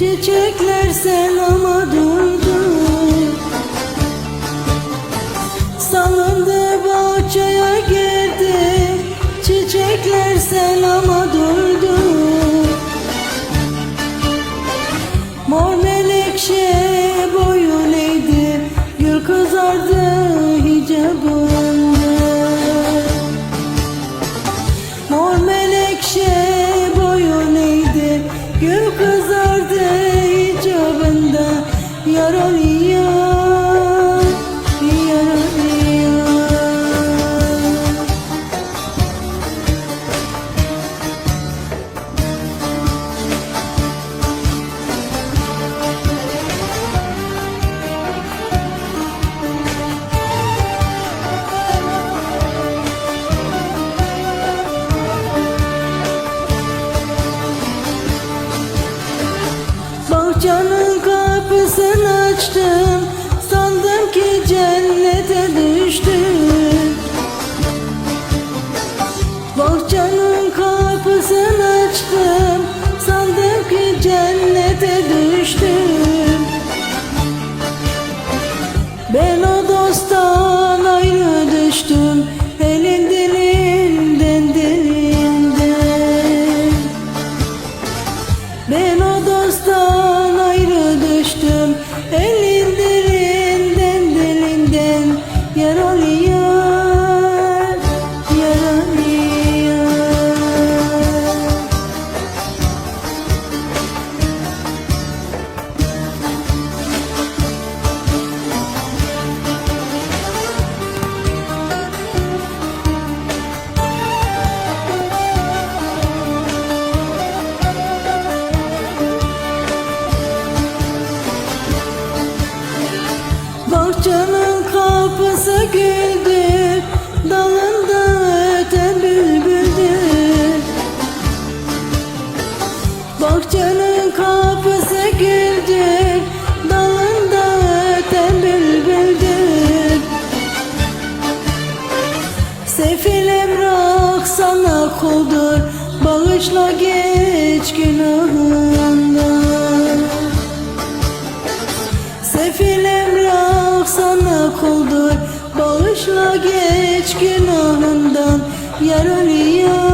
Çiçekler selama Yaralıyor kapısını açtım Sandım ki cennete düştüm Bahçenin Dalında öten bülbüldür Bahçenin kapısı güldü Dalında öten bülbüldür Sefil emrah sana kuldur Bağışla geç günahından Sefil emrah sana kuldur Bağışla geç günahından Yaralıyor